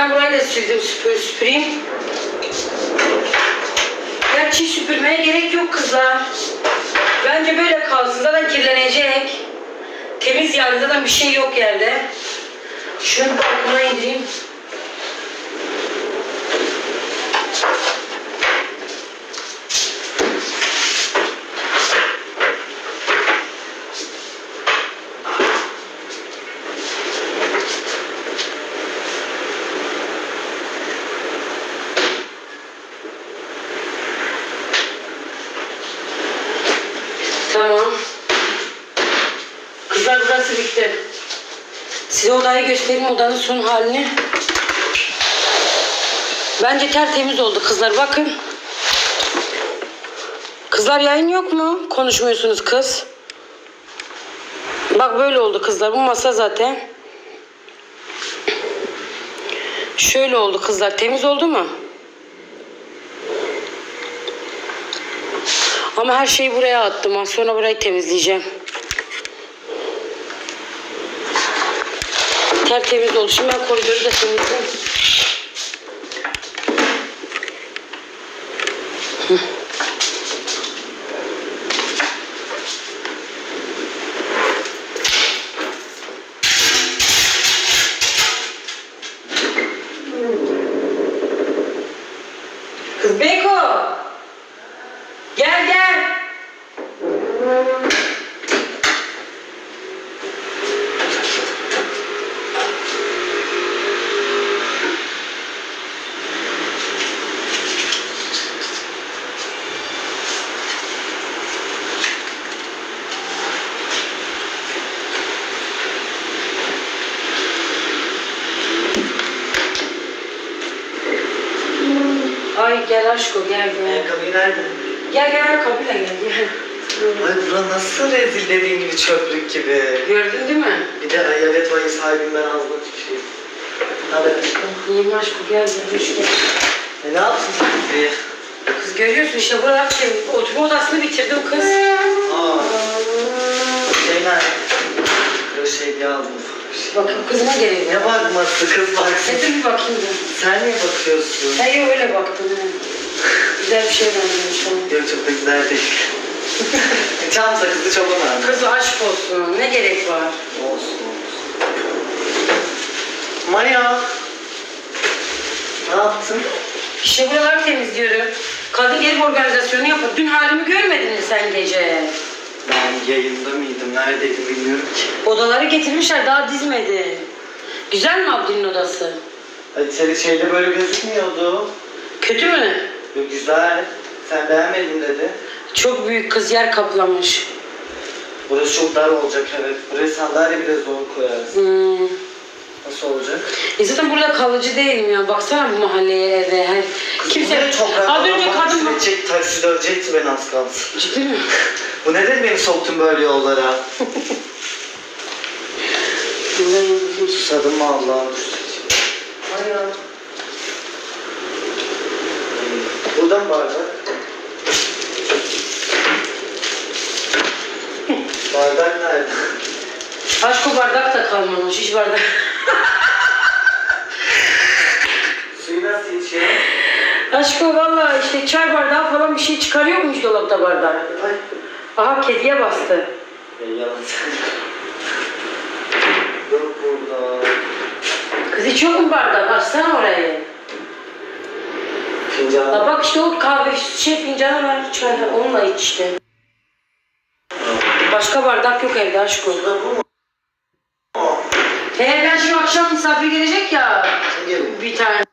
ben burayı da sildim süpür, süpüreyim. Gerçi süpürmeye gerek yok kızlar. Bence böyle kalsın zaten kirlenecek. Temiz yani zaten bir şey yok yerde. Şunu balkona indireyim. Tamam. Kızlar burası bitti. Size odayı göstereyim odanın son halini. Bence tertemiz oldu kızlar bakın. Kızlar yayın yok mu? Konuşmuyorsunuz kız. Bak böyle oldu kızlar. Bu masa zaten. Şöyle oldu kızlar. Temiz oldu mu? Ama her şeyi buraya attım. Sonra burayı temizleyeceğim. Tertemiz oldu. Şimdi ben koridoru da temizleyeyim. Kız Beko! Gel gel! Ay gel aşko gel gel. Ayakkabıyı nerede? Gel gel kapıyla gel gel. Ay bura nasıl rezil dediğin gibi çöplük gibi. Gördün değil mi? Bir de ay evet vay sahibinden ağzına tüküreyim. Hadi aşkım. İyiyim aşko gel gel hoş gel. E ne yaptın sen diye? Kız görüyorsun işte buralar şey, oturma odasını bitirdim kız. Aa. Şey nerede? Kroşe bir aldım. Bakayım kızıma gelelim. Ne bakması kız baksın. Getir bir bakayım da. Sen niye bakıyorsun? Hayır öyle baktım. Güzel bir şey benziyormuş ona. Yok çok da güzel değil. Çam sakızı çok önemli. Kız aşk olsun. Ne gerek var? Olsun olsun. Maya. Ne yaptın? İşte buraları temizliyorum. Kadın ev organizasyonu yapıyor. Dün halimi görmedin mi sen gece? Ben yayında mıydım? Neredeydim bilmiyorum ki. Odaları getirmişler daha dizmedi. Güzel mi Abdi'nin odası? Ay senin şeyde böyle gözükmüyordu. Kötü mü? Yok güzel. Sen beğenmedin dedi. Çok büyük kız yer kaplamış. Burası çok dar olacak evet. Buraya sandalye bile zor koyarız. Hmm. Nasıl olacak? E zaten burada kalıcı değilim ya. Baksana bu mahalleye eve. Her... Kimse... Ne toprak Az önce kadın... Sürecek, taksi dövecekti beni az kaldı. Ciddi mi? Bu neden beni soktun böyle yollara? Susadım Allah'ım? Ay ya. Burada mı bardak? bardak nerede? Aşk o bardak da kalmamış. Hiç bardak. Suyu nasıl içiyor? Aşk o valla işte çay bardağı falan bir şey çıkarıyor muymuş dolapta bardak? Ay. Aha kediye bastı. Ya yalan Yok burada. Kız içiyor mu bardak? Açsana orayı. Fincan. Ha bak işte o kahve şey fincanı var. Çay onunla iç işte. Başka bardak yok evde aşk o. Burada bu mu? He ben şimdi akşam misafir gelecek ya. Bir tane.